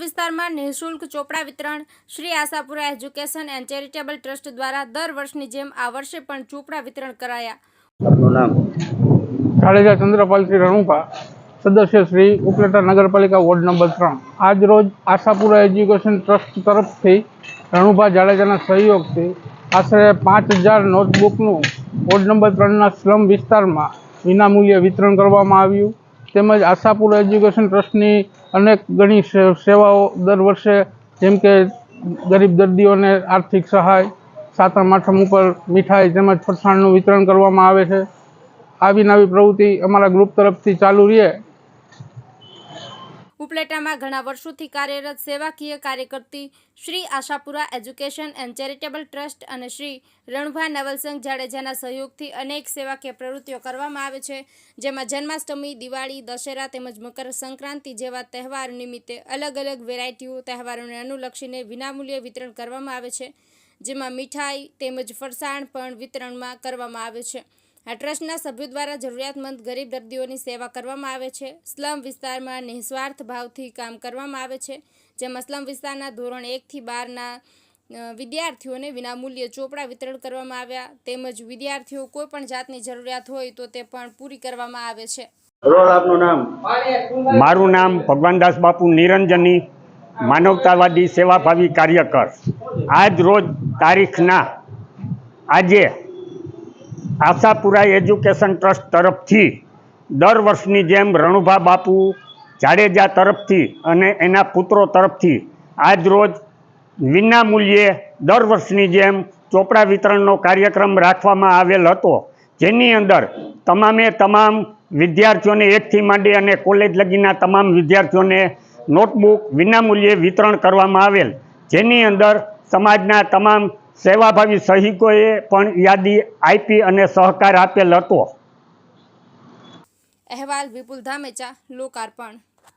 વિસ્તારમાં નિઃશુલ્ક ચોપડા વિતરણ Shri Ashapura education and charitable trust દ્વારા દર વર્ષની જેમ આ વર્ષે પણ ચોપડા વિતરણ કરાયા. આપનું નામ? જાડેજા ચંદ્રપાલસિંહ રણુપા સદસ્ય શ્રી ઉપલેટા નગરપાલિકા વોર્ડ નંબર ત્રણ. આજ રોજ આશાપુરા એજ્યુકેશન ટ્રસ્ટ તરફથી રણુભા જાડેજાના સહયોગથી આશરે પાંચ હજાર નોટબુકનું વોર્ડ નંબર ત્રણના સ્લમ વિસ્તારમાં વિનામૂલ્યે વિતરણ કરવામાં આવ્યું. તેમજ આશાપુર એજ્યુકેશન ટ્રસ્ટની અનેક ઘણી સેવાઓ દર વર્ષે, જેમ કે ગરીબ દર્દીઓને આર્થિક સહાય, સાતમ, આઠમ ઉપર મીઠાઈ તેમજ ફરસાણનું વિતરણ કરવામાં આવે છે. આવી નવી પ્રવૃત્તિ અમારા ગ્રુપ તરફથી ચાલુ રહે. ઉપલેટામાં ઘણા વર્ષોથી કાર્યરત સેવાકીય કાર્યકર્તી Shri Ashapura education and charitable trust અને શ્રી રણભા નવલસંગ જાડેજાના સહયોગથી અનેક સેવાકીય પ્રવૃત્તિઓ કરવામાં આવે છે, જેમાં જન્માષ્ટમી, દિવાળી, દશેરા તેમજ મકર સંક્રાંતિ જેવા તહેવાર નિમિત્તે અલગ અલગ વેરાયટીઓ તહેવારોને અનુલક્ષીને વિનામૂલ્યે વિતરણ કરવામાં આવે છે, જેમાં મીઠાઈ તેમજ ફરસાણ પણ વિતરણમાં કરવામાં આવે છે. આ ટ્રસ્ટના સભ્યો દ્વારા જરૂરિયાતમંદ ગરીબ દર્દીઓની સેવા કરવામાં આવે છે. સ્લમ વિસ્તારમાં નિસ્વાર્થ ભાવથી કામ કરવામાં આવે છે જેમાં સ્લમ વિસ્તારના ધોરણ એકથી બારના વિદ્યાર્થીઓને વિનામૂલ્યે ચોપડા વિતરણ કરવામાં આવ્યા. તેમજ વિદ્યાર્થીઓ કોઈ પણ જાતની જરૂરિયાત હોય તો તે પણ પૂરી કરવામાં આવે છે. રોડ આપનું નામ? મારું નામ ભગવાનદાસ બાપુ નિરંજની માનવતાવાદી સેવાભાવી કાર્યકર. આજ રોજ તારીખના આજે આશાપુરા એજ્યુકેશન ટ્રસ્ટ તરફથી દર વર્ષની જેમ રણુભા બાપુ જાડેજા તરફથી અને એના પુત્રો તરફથી આજ રોજ વિના મૂલ્યે દર વર્ષની જેમ ચોપડા વિતરણનો કાર્યક્રમ રાખવામાં આવેલ હતો. જેની અંદર તમામે તમામ વિદ્યાર્થીઓને એકથી માંડી અને કોલેજ લગીના તમામ વિદ્યાર્થીઓને નોટબુક વિનામૂલ્યે વિતરણ કરવામાં આવેલ. જેની અંદર સમાજના તમામ સેવાભાવી સહિકોએ પણ યાદી આપી અને સહકાર આપેલ હતો. અહેવાલ વિપુલ ધામેચા લોકાર્પણ.